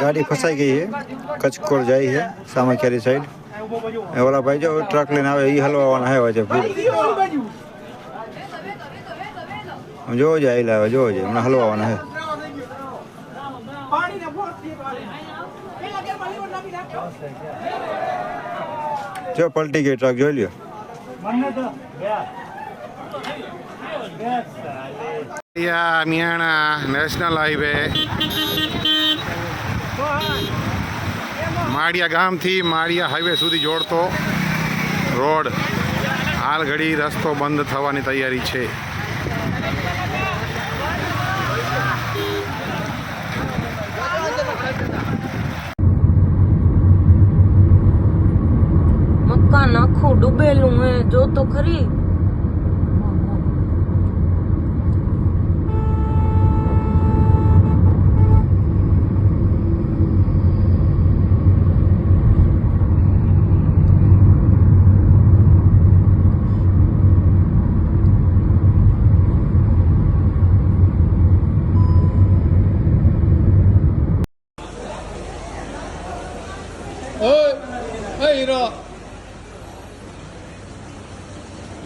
ગાડી ફસાઈ ગઈ છે. કચકોર જાય છે, સામાખેરી સાઈડ એ ઓલા ભાઈ જો ટ્રક લઈને આવે એ હલવાવાના આવ્યા છે જોવો છે આઈ લાવે જોવો જાય હમણાં હલવાવાના છે. જો પલટી ગઈ ટ્રક જોઈ લ્યો. યા મિયાણા નેશનલ હાઈવે માળિયા ગામથી માળિયા હાઈવે સુધી જોડતો રોડ. હાલ ઘડી રસ્તો બંધ થવાની તૈયારી છે. મકાન આખું ડૂબેલું હે, જો તો ખરી. હીરો.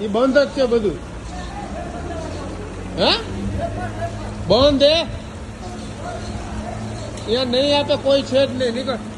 એ બંધ જ છે બધું. હે? બંધ અહીંયા નહીં આપે કોઈ છે જ નહીં. નીકળ.